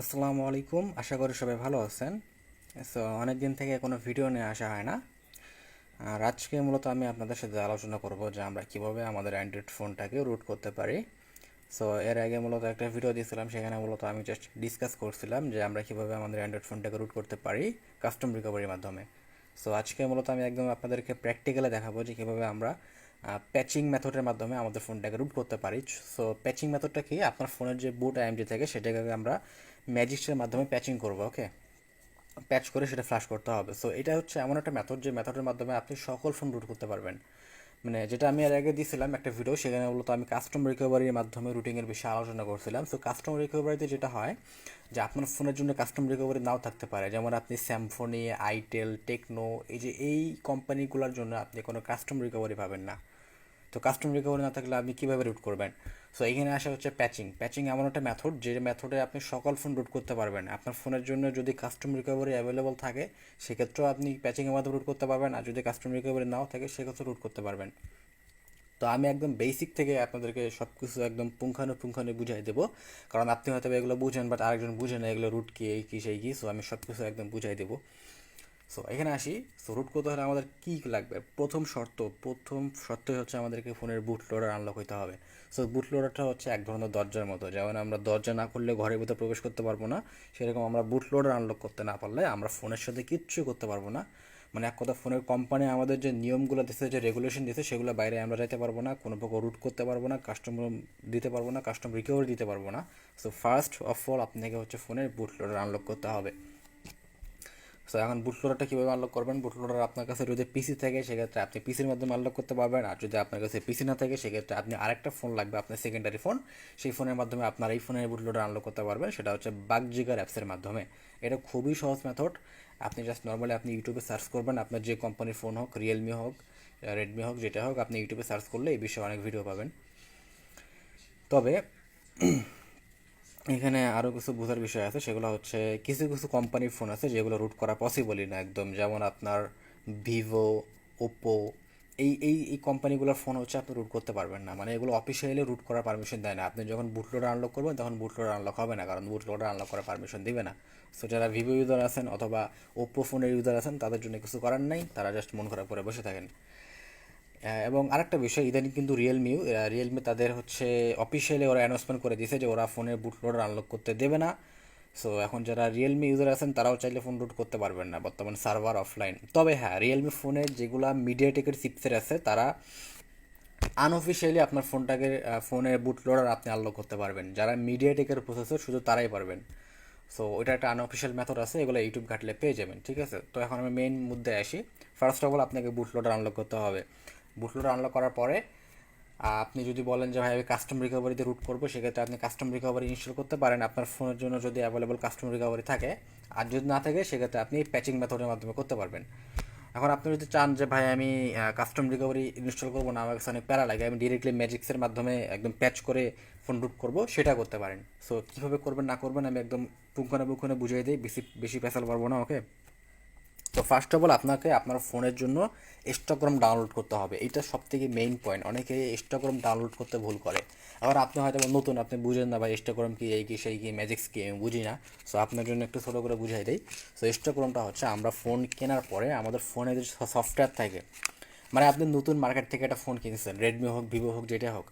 আসসালামু আলাইকুম। আশা করি সবাই ভালো আছেন। সো অনেক দিন থেকে কোনো ভিডিও নিয়ে আসা হয় না। আর আজকে মূলত আমি আপনাদের সাথে আলোচনা করব যে আমরা কীভাবে আমাদের অ্যান্ড্রয়েড ফোনটাকে রুট করতে পারি। সো এর আগে মূলত একটা ভিডিও দিয়েছিলাম, সেখানে মূলত আমি জাস্ট ডিসকাস করছিলাম যে আমরা কীভাবে আমাদের অ্যান্ড্রয়েড ফোনটাকে রুট করতে পারি কাস্টম রিকভারির মাধ্যমে। সো আজকে মূলত আমি একদম আপনাদেরকে প্র্যাকটিক্যালে দেখাবো যে কীভাবে আমরা প্যাচিং মেথডের মাধ্যমে আমাদের ফোনটাকে রুট করতে পারি। সো প্যাচিং মেথডটা কি? আপনার ফোনের যে বুট আইএমডি থাকে, সেটাকে আমরা ম্যাজিক্সের মাধ্যমে প্যাচিং করব ওকে প্যাচ করে সেটা ফ্লাশ করতে হবে। সো এটা হচ্ছে এমন একটা মেথড যে মেথডের মাধ্যমে আপনি সকল ফোন রুট করতে পারবেন। মানে যেটা আমি এর আগে দিয়েছিলাম একটা ভিডিও সেখানে মূলত আমি কাস্টম রিকভারির মাধ্যমে রুটিংয়ের বিষয়ে আলোচনা করছিলাম। সো কাস্টম রিকভারিতে যেটা হয়, যে আপনার ফোনের জন্য কাস্টম রিকভারি নাও থাকতে পারে। যেমন আপনি স্যামফোনি আইটেল টেকনো এই যে এই কোম্পানিগুলোর জন্য আপনি কোনো কাস্টম রিকভারি পাবেন না। তো কাস্টম রিকভারি না থাকলে আপনি কীভাবে রুট করবেন? সো এখানে আসা হচ্ছে প্যাচিং প্যাচিং এমন একটা মেথড যে মেথডে আপনি সকল ফোন রুট করতে পারবেন। আপনার ফোনের জন্য যদি কাস্টম রিকভারি অ্যাভেলেবল থাকে, সেক্ষেত্রেও আপনি প্যাচিংয়ের মাধ্যমে রুট করতে পারবেন। আর যদি কাস্টম রিকভারি নাও থাকে সেক্ষেত্রে রুট করতে পারবেন। তো আমি একদম বেসিক থেকে আপনাদেরকে সব কিছু একদম পুঙ্খানুপুঙ্খানু বুঝাই দেবো। কারণ আপনি হয়তো এগুলো বুঝেন বাট আরেকজন বুঝেন এগুলো রুট কি, এই কী, সেই কী সো আমি সব কিছু একদম বুঝাই দেবো। সো এখানে আসি। সো রুট করতে হলে আমাদের কী লাগবে? প্রথম শর্ত, প্রথম শর্তই হচ্ছে আমাদেরকে ফোনের বুট লোডার আনলক হইতে হবে। সো বুট লোডারটা হচ্ছে এক ধরনের দরজার মতো। যেমন আমরা দরজা না করলে ঘরের ভিতরে প্রবেশ করতে পারব না, সেরকম আমরা বুট লোডার আনলক করতে না পারলে আমরা ফোনের সাথে কিচ্ছু করতে পারব না। মানে এক কথা, ফোনের কোম্পানি আমাদের যে নিয়মগুলো দিচ্ছে যে রেগুলেশন দিচ্ছে সেগুলো বাইরে আমরা যেতে পারব না, কোনো প্রকার রুট করতে পারব না কাস্টমার দিতে পারব না কাস্টমার রিকভারি দিতে পারব না। সো ফার্স্ট অফ অল আপনাকে হচ্ছে ফোনের বুট লোডার আনলক করতে হবে। সো এখন বুট লোডারটা কীভাবে আনলক করবেন? বুট লোডার আপনার কাছে যদি পিসি থাকে, সেক্ষেত্রে আপনি পিসির মাধ্যমে আনলক করতে পারবেন। আর যদি আপনার কাছে পিসি না থাকে, সেক্ষেত্রে আপনি আরেকটা ফোন লাগবে, আপনার সেকেন্ডারি ফোন সেই ফোনের মাধ্যমে আপনার এই ফোনের বুট লোডার আনলক করতে পারবেন। সেটা হচ্ছে বাগজিগার অ্যাপসের মাধ্যমে। এটা খুবই সহজ মেথড আপনি জাস্ট নর্মালি আপনি ইউটিউবে সার্চ করবেন। আপনার যে কোম্পানির ফোন হোক রিয়েলমি হোক রেডমি হোক, যেটা হোক, আপনি ইউটিউবে সার্চ করলে এই বিষয়ে অনেক ভিডিও পাবেন। তবে এখানে আরও কিছু বোঝার বিষয় আছে, সেগুলো হচ্ছে কিছু কিছু কোম্পানির ফোন আছে যেগুলো রুট করা পসিবলই না একদম। যেমন আপনার ভিভো ওপো এই এই এই কোম্পানিগুলোর ফোন হচ্ছে আপনি রুট করতে পারবেন না। মানে এগুলো অফিসিয়ালি রুট করার পারমিশন দেয় না। আপনি যখন বুটলোডার আনলক করবেন, তখন বুটলোডার আনলক হবে না, কারণ বুটলোডার আনলক করার পারমিশন দেবে না। সো যারা ভিভো ইউজার আছেন অথবা ওপ্পো ফোনের ইউজার আছেন, তাদের জন্য কিছু করার নাই, তারা জাস্ট মন খারাপ করে বসে থাকেন। এবং আরেকটা বিষয়, ইদানিং কিন্তু রিয়েলমি রিয়েলমি তাদের হচ্ছে অফিসিয়ালি ওরা অ্যানাউন্সমেন্ট করে দিয়েছে যে ওরা ফোনের বুট লোডার আনলক করতে দেবে না। সো এখন যারা রিয়েলমি ইউজার আছেন, তারাও চাইলে ফোন রুট করতে পারবেন না বর্তমান সার্ভার অফলাইন তবে হ্যাঁ রিয়েলমি ফোনের যেগুলা মিডিয়াটেকের চিপসের আছে, তারা আনঅফিসিয়ালি আপনার ফোনটাকে ফোনের বুট লোডার আপনি আনলক করতে পারবেন। যারা মিডিয়াটেকের প্রসেসর শুধু তারাই পারবেন। সো ওইটা একটা আনঅফিসিয়াল মেথড আছে, এগুলো ইউটিউব ঘাটলে পেয়ে যাবেন, ঠিক আছে? তো এখন আমি মেইন মুদ্রায় আসি। ফার্স্ট অফ অল আপনাকে বুট লোডার আনলক করতে হবে। বুটলোডার আনলক করার পরে, আপনি যদি বলেন যে, ভাই, আমি কাস্টম রিকভারিতে রুট করব, সেক্ষেত্রে আপনি কাস্টম রিকভারি ইনস্টল করতে পারেন। আপনার ফোনের জন্য যদি অ্যাভেলেবল কাস্টম রিকভারি থাকে, আর যদি না থাকে, সেক্ষেত্রে আপনি প্যাচিং মেথডের মাধ্যমে করতে পারবেন। এখন আপনি যদি চান যে, ভাই, আমি কাস্টম রিকভারি ইনস্টল করব না, আমার কাছে অনেক প্যারা লাগে, আমি ডিরেক্টলি ম্যাজিক্সের মাধ্যমে একদম প্যাচ করে ফোন রুট করব, সেটা করতে পারেন। সো কীভাবে করবেন, না করবেন, আমি একদম পুঙ্খানুপুঙ্খানে বুঝিয়ে দিই। বেশি বেশি পেশাল পারব না ওকে তো ফার্স্ট অফ অল আপনাকে আপনার ফোনের জন্য স্টকরম ডাউনলোড করতে হবে। এটা সব থেকে মেইন পয়েন্ট অনেকে স্টকরম ডাউনলোড করতে ভুল করে। আবার আপনি হয়তো নতুন, আপনি বুঝেন না বা স্টকরম কি, এই কি, সেই কি ম্যাজিক্স কি, আমি বুঝি না। সো আপনার জন্য একটু ছোটো করে বুঝাই দিই। সো স্টকরমটা হচ্ছে আমরা ফোন কেনার পরে আমাদের ফোনে যে সফটওয়্যার থাকে মানে আপনি নতুন মার্কেট থেকে একটা ফোন কিনেছেন রেডমি হোক ভিভো হোক, যেটা হোক।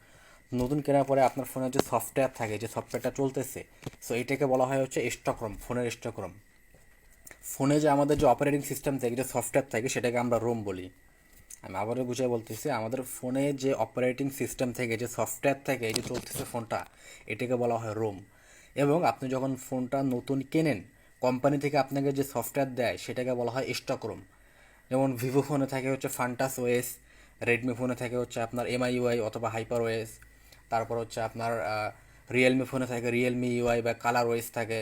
নতুন কেনার পরে আপনার ফোনের যে সফটওয়্যার থাকে, যে সফটওয়্যারটা চলতেছে সো এটাকে বলা হয় হচ্ছে স্টকরম ফোনের স্টকরম ফোনে যে আমাদের যে অপারেটিং সিস্টেম থাকে, যে সফটওয়্যার থাকে, সেটাকে আমরা রোম বলি। আমি আবারও বুঝে বলতেছি, আমাদের ফোনে যে অপারেটিং সিস্টেম থেকে, যে সফটওয়্যার থাকে, এই যে চলতেছে ফোনটা, এটাকে বলা হয় রোম এবং আপনি যখন ফোনটা নতুন কেনেন কোম্পানি থেকে আপনাকে যে সফটওয়্যার দেয়, সেটাকে বলা হয় স্টক রোম যেমন ভিভো ফোনে থাকে হচ্ছে ফান্টাস ওয়েস রেডমি ফোনে থাকে হচ্ছে আপনার এমআই ইউআই অথবা হাইপার ওয়েস তারপর হচ্ছে আপনার রিয়েলমি ফোনে থাকে রিয়েলমি ইউআই বা কালার ওয়েস থাকে।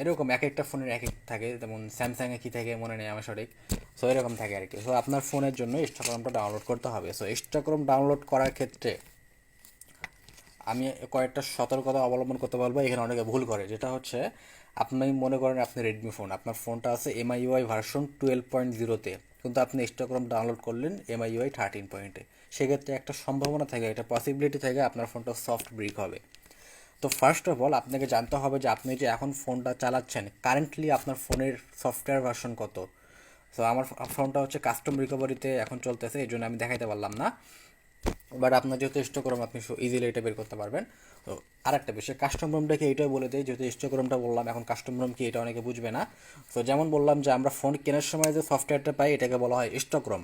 এরকম এক একটা ফোনের এক এক থাকে, যেমন স্যামসাংয়ে কী থাকে মনে নেই আমার সঠিক। সো এরকম থাকে আর কি সো আপনার ফোনের জন্য ইনস্টাগ্রামটা ডাউনলোড করতে হবে। সো ইনস্টাগ্রাম ডাউনলোড করার ক্ষেত্রে আমি কয়েকটা সতর্কতা অবলম্বন করতে পারব এখানে অনেকে ভুল করে। যেটা হচ্ছে, আপনি মনে করেন আপনি রেডমি ফোন আপনার ফোনটা আছে এমআইউআই ভার্সন টুয়েলভ পয়েন্ট জিরোতে কিন্তু আপনি ইনস্টাগ্রাম ডাউনলোড করলেন এমআইউআই থার্টিন পয়েন্টে সেক্ষেত্রে একটা সম্ভাবনা থাকে, একটা পসিবিলিটি থাকে, আপনার ফোনটা সফট ব্রিক হবে। তো ফার্স্ট অফ অল আপনাকে জানতে হবে যে আপনি যে এখন ফোনটা চালাচ্ছেন কারেন্টলি আপনার ফোনের সফটওয়্যার ভার্সন কত? সো আমার ফোনটা হচ্ছে কাস্টম রিকভারিতে এখন চলতেছে, এই জন্য আমি দেখাইতে পারলাম না। বাট আপনার যেহেতু স্টকরম আপনি ইজিলি এটা বের করতে পারবেন। তো আরেকটা বিষয় কাস্টম রুমটাকে এইটাই বলে দেয় যেহেতু স্টকরমটা বললাম, এখন কাস্টম রুম কি এটা অনেকে বুঝবে না। তো যেমন বললাম যে আমরা ফোন কেনার সময় যে সফটওয়্যারটা পাই, এটাকে বলা হয় স্টকরম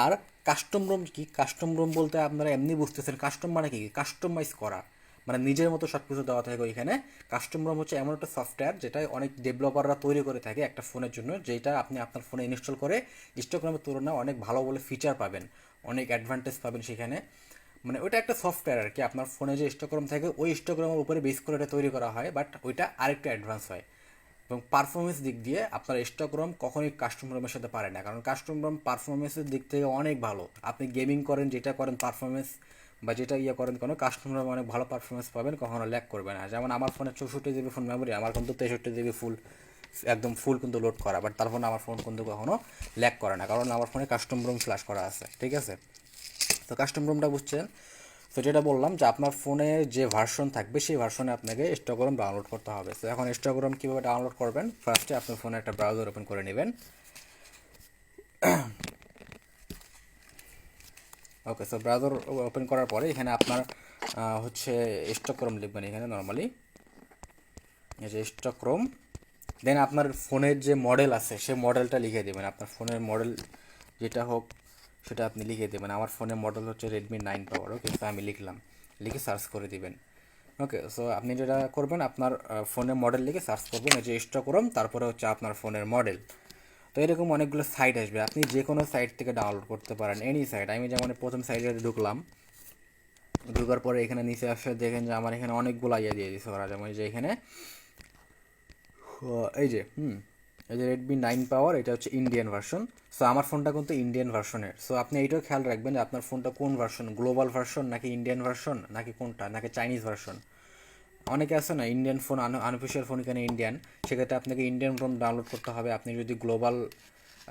আর কাস্টম রুম কি? কাস্টম রুম বলতে আপনারা এমনি বুঝতেছেন কাস্টম মানে কি? কাস্টমাইজ করা। মানে নিজের মতো সব কিছু দেওয়া থাকে ওইখানে। কাস্টম রুম হচ্ছে এমন একটা সফটওয়্যার যেটা অনেক ডেভেলপাররা তৈরি করে থাকে একটা ফোনের জন্য যেটা আপনি আপনার ফোনে ইনস্টল করে স্টকরমের তুলনায় অনেক ভালো বলে ফিচার পাবেন, অনেক অ্যাডভান্টেজ পাবেন সেখানে। মানে ওইটা একটা সফটওয়্যার আর কি, আপনার ফোনে যে স্টকরম থাকে ওই স্টকরমের উপরে বেস করে এটা তৈরি করা হয় বাট ওইটা আরেকটু অ্যাডভান্স হয়। এবং পারফরমেন্স দিক দিয়ে আপনার স্টকরম কখনোই কাস্টম রুমের সাথে পারে না, কারণ কাস্টম রুম পারফরমেন্সের দিক থেকে অনেক ভালো। আপনি গেমিং করেন, যেটা করেন পারফরমেন্স বা যেটা ইয়ে করেন কোনো কাস্টমার অনেক ভালো পারফরমেন্স পাবেন, কখনো ল্যাক করবে না। যেমন আমার ফোনে চৌষট্টি জিবি ফোন মেমোরি আমার কিন্তু তেষট্টি জিবি ফুল একদম ফুল কিন্তু লোড করা বাট তার ফোনে আমার ফোন কিন্তু কখনো ল্যাক করে না, কারণ আমার ফোনে কাস্টম রুম ফ্ল্যাশ করা আছে, ঠিক আছে? তো কাস্টম রুমটা বুঝছেন? তো যেটা বললাম যে আপনার ফোনে যে ভার্সন থাকবে, সেই ভার্সনে আপনাকে স্টকরম ডাউনলোড করতে হবে। তো এখন স্টকরম কীভাবে ডাউনলোড করবেন? ফার্স্টে আপনার ফোনে একটা ব্রাউজার ওপেন করে নেবেন। ওকে সো ব্রাউজার ওপেন করার পরে এখানে আপনার হচ্ছে স্টকরম লিখবেন এখানে নর্মালি এই যে স্টকরম দেন আপনার ফোনের যে মডেল আছে, সেই মডেলটা লিখে দেবেন। আপনার ফোনের মডেল যেটা হোক, সেটা আপনি লিখে দেবেন। আমার ফোনের মডেল হচ্ছে Redmi nine power okay so আমি লিখলাম। লিখে সার্চ করে দিবেন। ওকে সো আপনি যেটা করবেন, আপনার ফোনের মডেল লিখে সার্চ করবেন। এই যে স্টকরম তারপরে হচ্ছে আপনার ফোনের মডেল তো এরকম অনেকগুলো সাইট আসবে। আপনি যে কোনো সাইট থেকে ডাউনলোড করতে পারেন এনি সাইট আমি যেমন প্রথম সাইটে ঢুকলাম, ঢুকার পরে এখানে নিচে আসে দেখেন যে আমার এখানে অনেকগুলো ইয়ে দিয়ে দিচ্ছে ওরা। যেমন যে এখানে এই যে, হুম, এই যে রেডমি নাইন পাওয়ার এটা হচ্ছে ইন্ডিয়ান ভার্সন সো আমার ফোনটা কিন্তু ইন্ডিয়ান ভার্সনের সো আপনি এইটাও খেয়াল রাখবেন যে আপনার ফোনটা কোন ভার্সন গ্লোবাল ভার্সন নাকি ইন্ডিয়ান ভার্সন নাকি কোনটা? নাকি চাইনিজ ভার্সন অনেকে আছে না ইন্ডিয়ান ফোন আনঅফিসিয়াল ফোন কেন ইন্ডিয়ান সেক্ষেত্রে আপনাকে ইন্ডিয়ান ফোন ডাউনলোড করতে হবে। আপনি যদি গ্লোবাল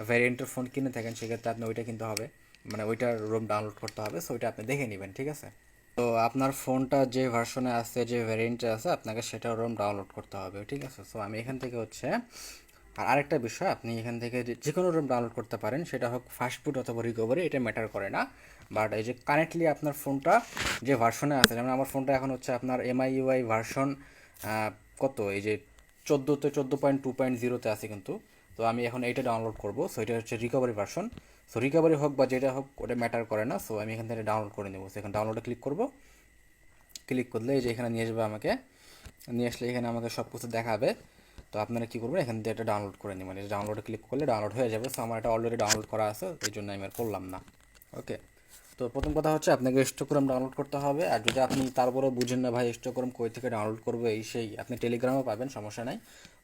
ভ্যারিয়েন্টের ফোন কিনে থাকেন, সেক্ষেত্রে আপনি ওইটা কিনতে হবে। মানে ওইটার রোম ডাউনলোড করতে হবে সো ওইটা আপনি দেখে নেবেন, ঠিক আছে? তো আপনার ফোনটা যে ভার্সনে আছে, যে ভ্যারিয়েন্টে আছে, আপনাকে সেটা রোম ডাউনলোড করতে হবে, ঠিক আছে? সো আমি এখান থেকে হচ্ছে আর আরেকটা বিষয়, আপনি এখান থেকে যে- কোনো রুম ডাউনলোড করতে পারেন, সেটা হোক ফাস্টফুড অথবা রিকভারি এটা ম্যাটার করে না। বাট এই যে কারেন্টলি আপনার ফোনটা যে ভার্সনে আছে, যেমন আমার ফোনটা এখন হচ্ছে আপনার এমআই ইউআই ভার্সন কত? এই যে চোদ্দোতে চোদ্দ পয়েন্ট টু পয়েন্ট জিরোতে আছে কিন্তু। তো আমি এখন এইটা ডাউনলোড করব। সো এটা হচ্ছে রিকভারি ভার্সন সো রিকভারি হোক বা যেটা হোক, ওটা ম্যাটার করে না। সো আমি এখান থেকে ডাউনলোড করে নেব। সো এখানে ডাউনলোডে ক্লিক করব। ক্লিক করলে এই যে এখানে নিয়ে আসবে আমাকে। নিয়ে আসলে এখানে আমাকে সব কিছু দেখাবে। তো আপনারা কী করবেন? এখান থেকে এটা ডাউনলোড করে নেবেন। এই ডাউনলোডে ক্লিক করলে ডাউনলোড হয়ে যাবে। সো আমার এটা অলরেডি ডাউনলোড করা আছে এই জন্য আমি আর করলাম না। ওকে তো প্রথম কথা হচ্ছে আপনাকে স্টোকরম ডাউনলোড করতে হবে। আর যদি আপনি তারপরেও বুঝেন না ভাই স্টোকরম কই থেকে ডাউনলোড করব, এই সেই, আপনি টেলিগ্রামও পাবেন, সমস্যা নাই।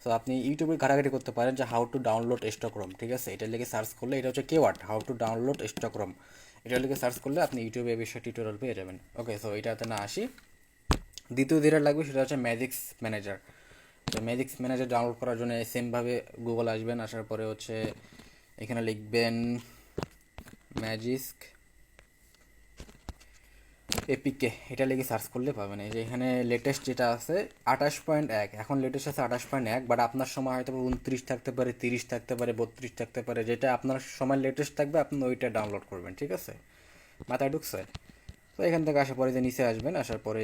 তো আপনি ইউটিউবে ঘাটাঘাটি করতে পারেন যে হাউ টু ডাউনলোড স্টোকরম ঠিক আছে? এটা লিখে সার্চ করলে এটা হচ্ছে keyword how to download stock ROM এটা লিখে সার্চ করলে আপনি ইউটিউবে এই বিষয়ে টিউটোরিয়াল পেয়ে যাবেন। ওকে সো এটাতে না আসি। দ্বিতীয় যেটা লাগবে সেটা হচ্ছে ম্যাজিক্স ম্যানেজার তো ম্যাজিক্স ম্যানেজার ডাউনলোড করার জন্য সেমভাবে গুগল আসবেন আসার পরে হচ্ছে এখানে লিখবেন ম্যাজিস্ক এপিকে এটা লিখে সার্চ করলে পাবেন। এই যে এখানে লেটেস্ট যেটা আছে, আঠাশ পয়েন্ট এক। এখন লেটেস্ট আছে আঠাশ পয়েন্ট এক বাট আপনার সময় হয়তো উনত্রিশ থাকতে পারে, তিরিশ থাকতে পারে, বত্রিশ থাকতে পারে, যেটা আপনার সময় লেটেস্ট থাকবে, আপনি ওইটা ডাউনলোড করবেন, ঠিক আছে? মাথায় ঢুকছে? তো এখান থেকে আসার পরে যে নিচে আসবেন, আসার পরে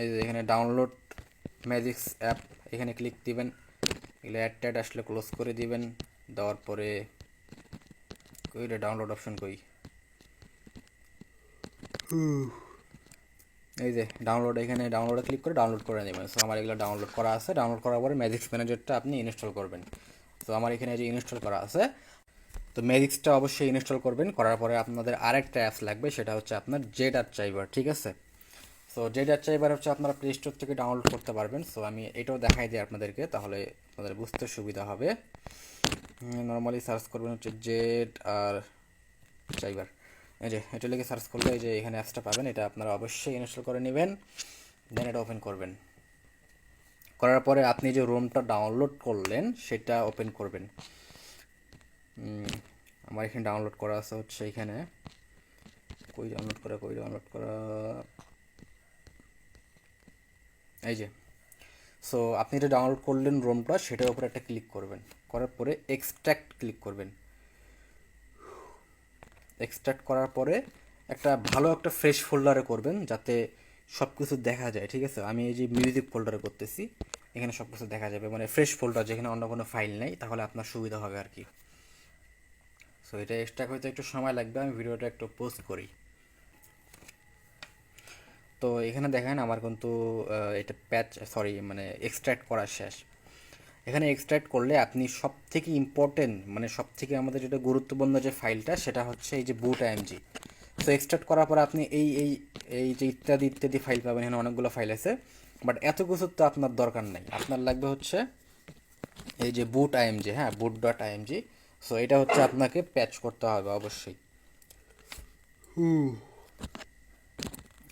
এই যে এখানে ডাউনলোড ম্যাজিক্স অ্যাপ এখানে ক্লিক দিবেন। এগুলো অ্যাড ট্যাড আসলে ক্লোজ করে দিবেন। দেওয়ার পরে কই রে ডাউনলোড অপশন কই এই যে ডাউনলোড এখানে ডাউনলোডে ক্লিক করে ডাউনলোড করে নেবেন। সো আমার এগুলো ডাউনলোড করা আছে। ডাউনলোড করার পরে ম্যাজিক্স ম্যানেজারটা আপনি ইনস্টল করবেন। তো আমার এখানে যে ইনস্টল করা আছে তো ম্যাজিক্সটা অবশ্যই ইনস্টল করবেন। করার পরে আপনাদের আরেকটা অ্যাপস লাগবে সেটা হচ্ছে আপনার জেড আর চাইবার ঠিক আছে? সো জেড আর চাইবার হচ্ছে আপনারা প্লে স্টোর থেকে ডাউনলোড করতে পারবেন। সো আমি এটাও দেখাই দিই আপনাদেরকে, তাহলে আপনাদের বুঝতে সুবিধা হবে। নর্মালি সার্চ করবেন হচ্ছে জেড আর চাইবার। এই যে, এটা লিখে সার্চ করলে এই যে এখানে অ্যাপসটা পাবেন, এটা আপনারা অবশ্যই ইনস্টল করে নেবেন দেন এটা ওপেন করবেন। করার পরে আপনি যে রোমটা ডাউনলোড করলেন, সেটা ওপেন করবেন। আমার এখানে ডাউনলোড করা আছে হচ্ছে এখানে। কই ডাউনলোড করা, কই ডাউনলোড করা? এই যে। সো আপনি এটা ডাউনলোড করলেন রোমটা সেটার উপরে একটা ক্লিক করবেন। করার পরে এক্সট্র্যাক্ট ক্লিক করবেন। এক্সট্রাক্ট করার পরে একটা ভালো একটা ফ্রেশ ফোল্ডারে করবেন, যাতে সব কিছু দেখা যায়, ঠিক আছে? আমি এই যে মিউজিক ফোল্ডারে করতেছি, এখানে সব কিছু দেখা যাবে। মানে ফ্রেশ ফোল্ডার যেখানে অন্য কোনো ফাইল নেই, তাহলে আপনার সুবিধা হবে আর কি। সো এটা এক্সট্রাক্ট হতে একটু সময় লাগবে, আমি ভিডিওটা একটু পোস্ট করি। তো এখানে দেখেন আমার কিন্তু এটা প্যাচ সরি মানে এক্সট্র্যাক্ট করা শেষ। এখানে এক্সট্র্যাক্ট করলে আপনি সব থেকে ইম্পর্টেন্ট মানে সব থেকে আমাদের যেটা গুরুত্বপূর্ণ যে ফাইলটা সেটা হচ্ছে এই যে বুট আইএমজি তো এক্সট্রাক্ট করার পর আপনি এই এই এই যে ইত্যাদি ইত্যাদি ফাইল পাবেন, এখানে অনেকগুলো ফাইল আছে। বাট এত কিছু তো আপনার দরকার নেই। আপনার লাগবে হচ্ছে এই যে বুট আইএমজি হ্যাঁ বুট ডট আইএমজি সো এটা হচ্ছে আপনাকে প্যাচ করতে হবে অবশ্যই।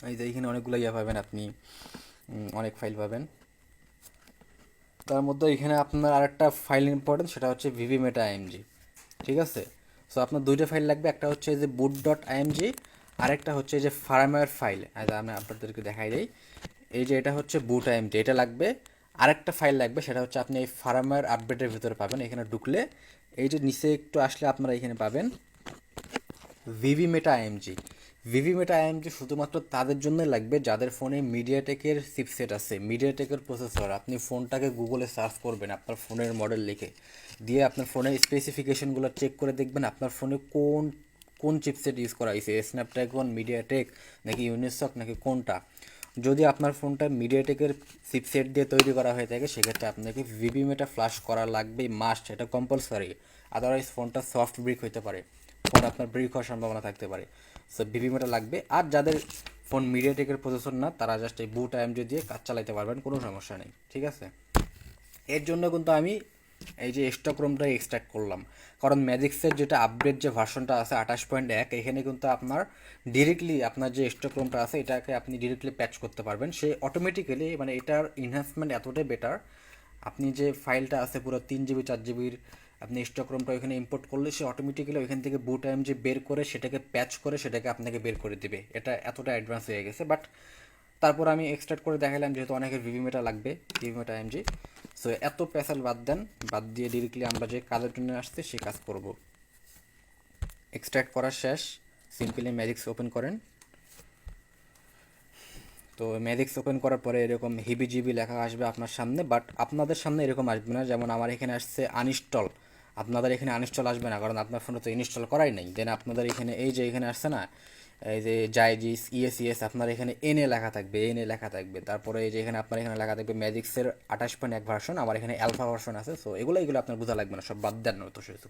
এই যে এইখানে অনেকগুলো ইয়ে পাবেন আপনি অনেক ফাইল পাবেন। তার মধ্যে এখানে আপনার আরেকটা ফাইল ইম্পর্টেন্ট সেটা হচ্ছে ভিভি মেটা আইএমজি ঠিক আছে? সো আপনার দুইটা ফাইল লাগবে, একটা হচ্ছে যে বুট ডট আইএমজি আরেকটা হচ্ছে যে ফার্মওয়্যার ফাইল আমি আপনাদেরকে দেখাই দিই। এই যে এটা হচ্ছে বুট আইএমজি এটা লাগবে। আরেকটা ফাইল লাগবে, সেটা হচ্ছে আপনি এই ফার্মওয়্যার আপডেটের ভিতরে পাবেন, এখানে ঢুকলে। এই যে নিচে একটু আসলে আপনারা এখানে পাবেন VV meta IMG VV meta IMG শুধুমাত্র তাদের জন্য লাগবে যাদের ফোনে মিডিয়াটেকের চিপসেট আছে। মিডিয়াটেকের প্রসেসর আপনি ফোনটাকে গুগলে সার্চ করবেন আপনার ফোনের মডেল লিখে। দিয়ে আপনার ফোনের স্পেসিফিকেশনগুলো চেক করে দেখবেন আপনার ফোনে কোন কোন চিপসেট ইউজ করা হয়েছে। স্ন্যাপড্রাগন মিডিয়াটেক নাকি ইউনিসক নাকি কোনটা? যদি আপনার ফোনটা মিডিয়াটেকের চিপসেট দিয়ে তৈরি করা হয়ে থাকে, সেক্ষেত্রে আপনাকে ভিভি মেটা ফ্লাশ করা লাগবেই মাস্ট এটা কম্পালসারি আদারওয়াইজ ফোনটা সফট ব্রিক হতে পারে। ফোন আপনার ব্রিক হওয়ার সম্ভাবনা থাকতে পারে। সো বিভিমিটা লাগবে। আর যাদের ফোন মিডিয়াটেকের প্রসেসর না, তারা জাস্ট এই বুট আইএমজি দিয়ে কাজ চালাতে পারবেন, কোনো সমস্যা নেই। ঠিক আছে? এর জন্য কিন্তু আমি এই যে স্টক রুমটা এক্সট্রাক্ট করলাম। কারণ ম্যাজিক্সের যেটা আপডেট যে ভার্সনটা আছে, আঠাশ পয়েন্ট এক, এখানে কিন্তু আপনার ডিরেক্টলি আপনার যে স্টক রুমটা আছে, এটাকে আপনি ডিরেক্টলি প্যাচ করতে পারবেন। সে অটোমেটিক্যালি মানে এটার ইনহ্যান্সমেন্ট এতটাই বেটার আপনি যে ফাইলটা আছে পুরো তিন জিবি, চার জিবির, আপনি স্টকরুমটা ওইখানে ইম্পোর্ট করলে সে অটোমেটিক্যালি ওইখান থেকে বুট টাইম যে বের করে সেটাকে প্যাচ করে সেটাকে আপনাকে বের করে দিবে। এটা এতটা অ্যাডভান্স হয়ে গেছে বাট তারপর আমি এক্সট্রাক্ট করে দেখালাম যেহেতু অনেকের ভিভিমেটা লাগবে ভিভিমেটা এমজি সো এত প্যাসাল বাদ দেন, বাদ দিয়ে ডিরেক্টলি আমরা যে কাজের জন্য আসছে সে কাজ করব। এক্সট্রাক্ট করা শেষ সিম্পলি ম্যাজিক্স ওপেন করেন। তো ম্যাজিক্স ওপেন করার পরে এরকম হিবি জিবি লেখা আসবে আপনার সামনে বাট আপনাদের সামনে এরকম আসবে না। যেমন আমার এখানে আসছে আনইনস্টল আপনাদের এখানে আনইনস্টল আসবে না, কারণ আপনার ফোনে তো ইনস্টল করাই নেই। দেন আপনাদের এখানে এই যে এখানে আসছে না, এই যে জাইজিস ইএস ইএস আপনার এখানে এনে লেখা থাকবে এনে লেখা থাকবে। তারপরে এই যে এখানে আপনার এখানে লেখা থাকবে ম্যাজিক্সের আঠাশ পয়েন্ট এক ভার্সন আমার এখানে অ্যালফা ভার্সন আছে সো এগুলো এগুলো আপনার বোঝা লাগবে না, সব বাদ দেন না তো শুধু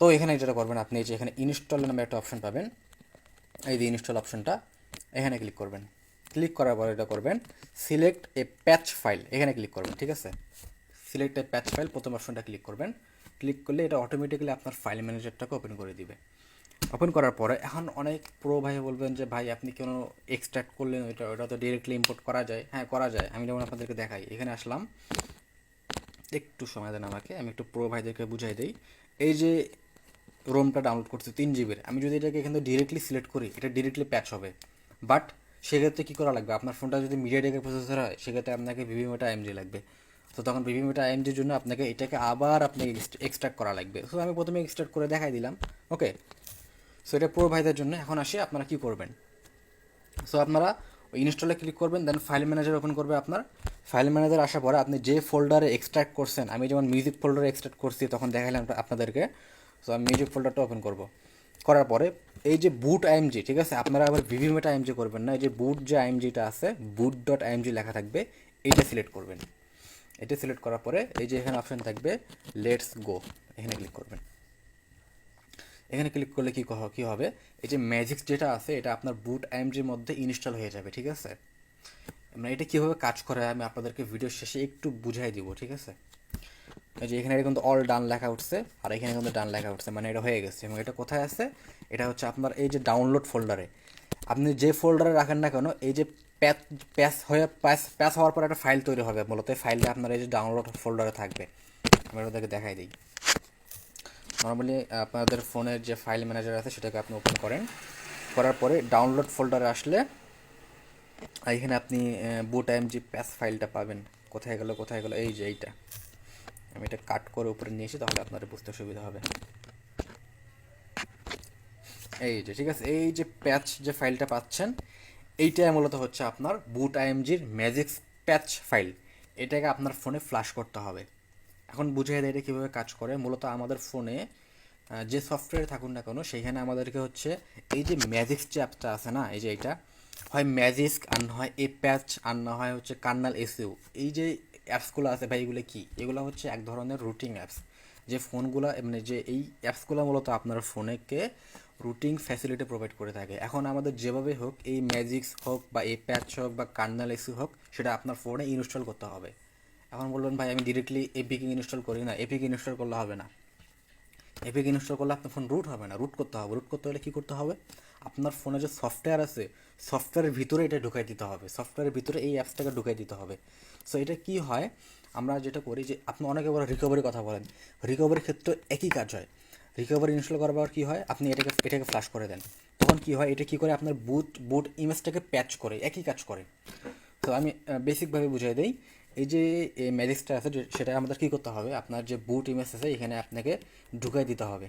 তো এখানে যেটা করবেন আপনি, এই যে এখানে ইনস্টল নামে একটা অপশন পাবেন। এই যে ইনস্টল অপশনটা এখানে ক্লিক করবেন। ক্লিক করার পর এটা করবেন সিলেক্ট এ প্যাচ ফাইল এখানে ক্লিক করবেন, ঠিক আছে? সিলেক্ট এ প্যাচ ফাইল প্রথম অপশনটা ক্লিক করবেন ক্লিক করলে এটা অটোমেটিক্যালি আপনার ফাইল ম্যানেজারটাকে ওপেন করে দিবে। ওপেন করার পরে এখন অনেক প্রো ভাই বলবেন যে, ভাই, আপনি কেন এক্সট্রাক্ট করলেন, ওইটা ওটা তো ডিরেক্টলি ইম্পোর্ট করা যায়। হ্যাঁ করা যায়। আমি যেমন আপনাদেরকে দেখাই, এখানে আসলাম। একটু সময় দেন আমাকে, আমি একটু প্রো ভাইদেরকে বুঝাই দিই। এই যে রোমটা ডাউনলোড করছে, তিন জিবির আমি যদি এটাকে এখান থেকে ডিরেক্টলি সিলেক্ট করি, এটা ডিরেক্টলি প্যাচ হবে। বাট সেক্ষেত্রে কী করা লাগবে? আপনার ফোনটা যদি মিডিয়া টেকের প্রসেসর হয়, সেক্ষেত্রে আপনাকে ভিভিমেটা এমজি লাগবে। তো তখন ভিভিমেটা এমজির জন্য আপনাকে এটাকে আবার আপনি এক্সট্রাক্ট করা লাগবে। সো আমি প্রথমে এক্সট্রাক্ট করে দেখাই দিলাম। ওকে সো এটা প্রো ভাইদের জন্য। এখন আসি আপনারা কী করবেন? সো আপনারা ইনস্টলে ক্লিক করবেন দেন ফাইল ম্যানেজার ওপেন করবে আপনার। ফাইল ম্যানেজার আসার পরে আপনি যে ফোল্ডারে এক্সট্রাক্ট করছেন, আমি যেমন মিউজিক ফোল্ডারে এক্সট্রাক্ট করছি তখন দেখালাম আপনাদেরকে। সো আমি মিউজিক ফোল্ডারটা ওপেন করব। করার পরে এই যে বুট আইএমজি ঠিক আছে? আপনারা আবার ভিভিমেটা আইএমজি করবেন না? এই যে বুট যে আইএমজিটা আছে বুট ডট আইএমজি লেখা থাকবে, এইটা সিলেক্ট করবেন। এটা সিলেক্ট করার পরে এই যে এখানে অপশন থাকবে লেটস গো এখানে ক্লিক করবেন। এখানে ক্লিক করলে কী কী হবে? এই যে ম্যাজিক্স যেটা আছে, এটা আপনার বুট আইএমজির মধ্যে ইনস্টল হয়ে যাবে, ঠিক আছে? মানে এটা কীভাবে কাজ করে, আমি আপনাদেরকে ভিডিও শেষে একটু বুঝাই দিব, ঠিক আছে? এই যে এখানে কিন্তু অল ডান লেখা উঠছে, আর এখানে কিন্তু ডান লেখা উঠছে মানে এটা হয়ে গেছে। এবং এটা কোথায় আছে? এটা হচ্ছে আপনার এই যে ডাউনলোড ফোল্ডারে আপনি যে ফোল্ডারে রাখেন না কেন, এই যে প্যাচ প্যাচ হয়ে প্যাচ প্যাচ হওয়ার পর একটা ফাইল তৈরি হবে মূলত। এই ফাইলটা আপনার এই যে ডাউনলোড ফোল্ডারে থাকবে। আমি ওদেরকে দেখাই দিই। নর্মালি আপনাদের ফোনের যে ফাইল ম্যানেজার আছে, সেটাকে আপনি ওপেন করেন। করার পরে ডাউনলোড ফোল্ডারে আসলে এখানে আপনি বুট টাইম যে প্যাস ফাইলটা পাবেন। কোথায় গেল কোথায় গেল? এই যে এইটা। আমি এটা কাট করে উপরে নিয়ে এসে তাহলে আপনার বুঝতে সুবিধা হবে। এই যে, ঠিক আছে? এই যে প্যাচ যে ফাইলটা পাচ্ছেন, এইটাই মূলত হচ্ছে আপনার বুট আইএমজির ম্যাজিক্স প্যাচ ফাইল এটাকে আপনার ফোনে ফ্লাশ করতে হবে। এখন বুঝে দেয় এটা কীভাবে কাজ করে। মূলত আমাদের ফোনে যে সফটওয়্যার থাকুন না কেন, সেইখানে আমাদেরকে হচ্ছে এই যে ম্যাজিক্স যে অ্যাপটা আছে না, এই যে এটা হয় ম্যাজিক্স আর না হয় এ প্যাচ আর না হয় হচ্ছে কার্নাল এসিও এই যে অ্যাপসগুলো আছে ভাই, এগুলো কী? এগুলো হচ্ছে এক ধরনের রুটিং অ্যাপস। যে ফোনগুলো মানে যে এই অ্যাপসগুলো মূলত আপনার ফোনেকে রুটিং ফ্যাসিলিটি প্রোভাইড করে থাকে। এখন আমাদের যেভাবে হোক, এই ম্যাজিক্স হোক বা এই প্যাচ হোক বা কার্নাল এসি হোক, সেটা আপনার ফোনে ইনস্টল করতে হবে। এখন বলবেন, ভাই, আমি ডিরেক্টলি এপিকে ইনস্টল করি না। এপিকে ইনস্টল করলে হবে না। এপিকে ইনস্টল করলে আপনার ফোন রুট হবে না রুট করতে হবে। রুট করতে হলে কী করতে হবে? আপনার ফোনে যে সফটওয়্যার আছে সফটওয়্যারের ভিতরে এটা ঢুকাই দিতে হবে। সফটওয়্যারের ভিতরে এই অ্যাপসটাকে ঢুকাই দিতে হবে। সো এটা কি হয়? আমরা যেটা করি যে, আপনি অনেকে বড় রিকভারির কথা বলেন। রিকভারির ক্ষেত্রে একই কাজ হয়। রিকভারি ইনস্টল করার পর কী হয়? আপনি এটাকে এটাকে ফ্লাশ করে দেন। তখন কী হয়? এটা কী করে? আপনার বুট বুট ইমেজটাকে প্যাচ করে, একই কাজ করে। তো আমি বেসিকভাবে বুঝিয়ে দিই। এই যে, এই ম্যাজিক্সটা আছে সেটা আমাদের কী করতে হবে? আপনার যে বুট ইমেজ আছে, এখানে আপনাকে ঢুকাই দিতে হবে।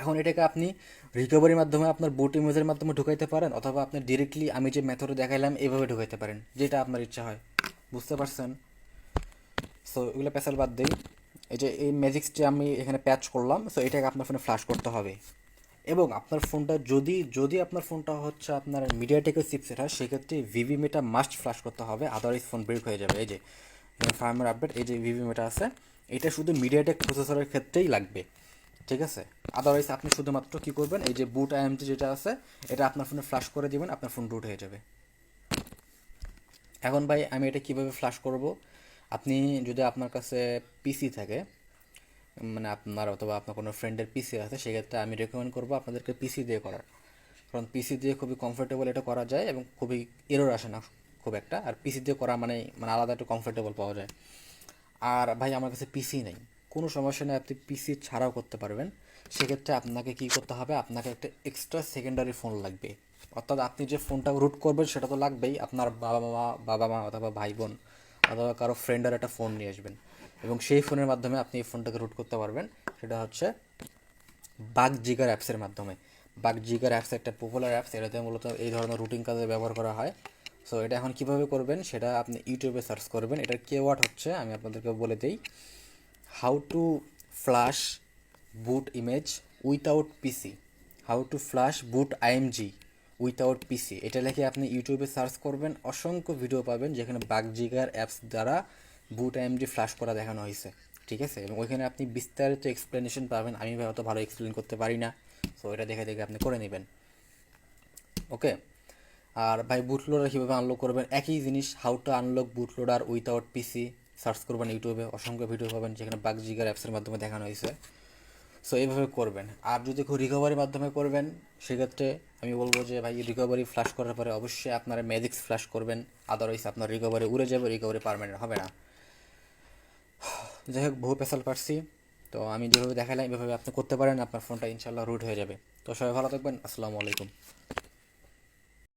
এখন এটাকে আপনি রিকভারির মাধ্যমে আপনার বুট ইমেজের মাধ্যমে ঢুকাইতে পারেন, অথবা আপনি ডিরেক্টলি আমি যে মেথডে দেখাইলাম এইভাবে ঢুকাইতে পারেন, যেটা আপনার ইচ্ছা হয়। বুঝতে পারছেন? সো এগুলো প্যাসাল বাদ দিই। এই যে, এই ম্যাজিক্সটি আমি এখানে প্যাচ করলাম সো এটাকে আপনার ফোনে ফ্লাশ করতে হবে। এবং আপনার ফোনটা যদি যদি আপনার ফোনটা হচ্ছে আপনার মিডিয়াটেকের চিপসেট হয়, সেক্ষেত্রে ভিভি মেটা মাস্ট ফ্লাশ করতে হবে আদারওয়াইজ ফোন ব্রেক হয়ে যাবে। এই যে ফার্মের আপডেট এই যে ভিভি মেটা আছে, এটা শুধু মিডিয়াটেক প্রসেসরের ক্ষেত্রেই লাগবে, ঠিক আছে? আদারওয়াইজ আপনি শুধুমাত্র কী করবেন, এই যে বুট আইএমজি যেটা আছে, এটা আপনার ফোনে ফ্লাশ করে দিবেন, আপনার ফোন রুট হয়ে যাবে। এখন ভাই, আমি এটা কীভাবে ফ্লাশ করব? আপনি যদি আপনার কাছে পিসি থাকে মানে আপনার অথবা আপনার কোনো ফ্রেন্ডের পিসি আছে, সেক্ষেত্রে আমি রেকমেন্ড করব আপনাদেরকে পিসি দিয়ে করার। কারণ পিসি দিয়ে খুবই কমফোর্টেবল এটা করা যায় এবং খুবই এরর আসে না খুব একটা। আর পিসি দিয়ে করা মানে মানে আলাদা একটু কমফোর্টেবল পাওয়া যায়। আর ভাই, আমার কাছে পিসি নেই। কোনো সমস্যা নেই, আপনি পিসি ছাড়াও করতে পারবেন। সেক্ষেত্রে আপনাকে কি করতে হবে, আপনাকে একটা এক্সট্রা সেকেন্ডারি ফোন লাগবে। অর্থাৎ আপনি যে ফোনটা রুট করবেন, সেটা তো লাগবেই। আপনার বাবা মা বাবা মা অথবা ভাই বোন অথবা কারও ফ্রেন্ডের একটা ফোন নিয়ে আসবেন। এবং সেই ফোনের মাধ্যমে আপনি এই ফোনটাকে রুট করতে পারবেন। সেটা হচ্ছে বাগ জিগার অ্যাপসের মাধ্যমে। বাগ জিগার অ্যাপস একটা পপুলার অ্যাপস এটাতে মূলত এই ধরনের রুটিং কাজে ব্যবহার করা হয়। সো এটা এখন কীভাবে করবেন সেটা আপনি ইউটিউবে সার্চ করবেন। এটার কেওয়ার্ড হচ্ছে, আমি আপনাদেরকে বলে দিই how to flash boot image without PC how to flash boot IMG without PC এটা লিখে আপনি ইউটিউবে সার্চ করবেন। অসংখ্য ভিডিও পাবেন যেখানে বাগজিগার অ্যাপস দ্বারা বুট আইএমজি ফ্লাশ করা দেখানো হয়েছে, ঠিক আছে? এবং ওইখানে আপনি বিস্তারিত এক্সপ্লেনেশন পাবেন। আমি অত ভালো এক্সপ্লেন করতে পারি না সো এটা দেখে দেখে আপনি করে নেবেন। ওকে আর ভাই বুট লোডার কীভাবে আনলক করবেন? একই জিনিস how to unlock bootloader without PC search করবেন ইউটিউবে অসংখ্য ভিডিও পাবেন, যেখানে বাগজিগার অ্যাপসের মাধ্যমে দেখানো হয়েছে। সো এইভাবে করবেন। আর যদি রিকভারির মাধ্যমে করবেন, সেক্ষেত্রে আমি বলব যে ভাই রিকভারি ফ্লাশ করার পরে অবশ্যই আপনারা ম্যাজিক্স ফ্লাশ করবেন আদারওয়াইজ আপনার রিকভারি উড়ে যাবে রিকভারি পারমানেন্ট হবে না। যাই হোক, বহু পেশাল পারছি। তো আমি যেভাবে দেখালাম, এভাবে আপনি করতে পারেন, আপনার ফোনটা ইনশাল্লাহ রুট হয়ে যাবে। তো সবাই ভালো থাকবেন, আসসালামু আলাইকুম।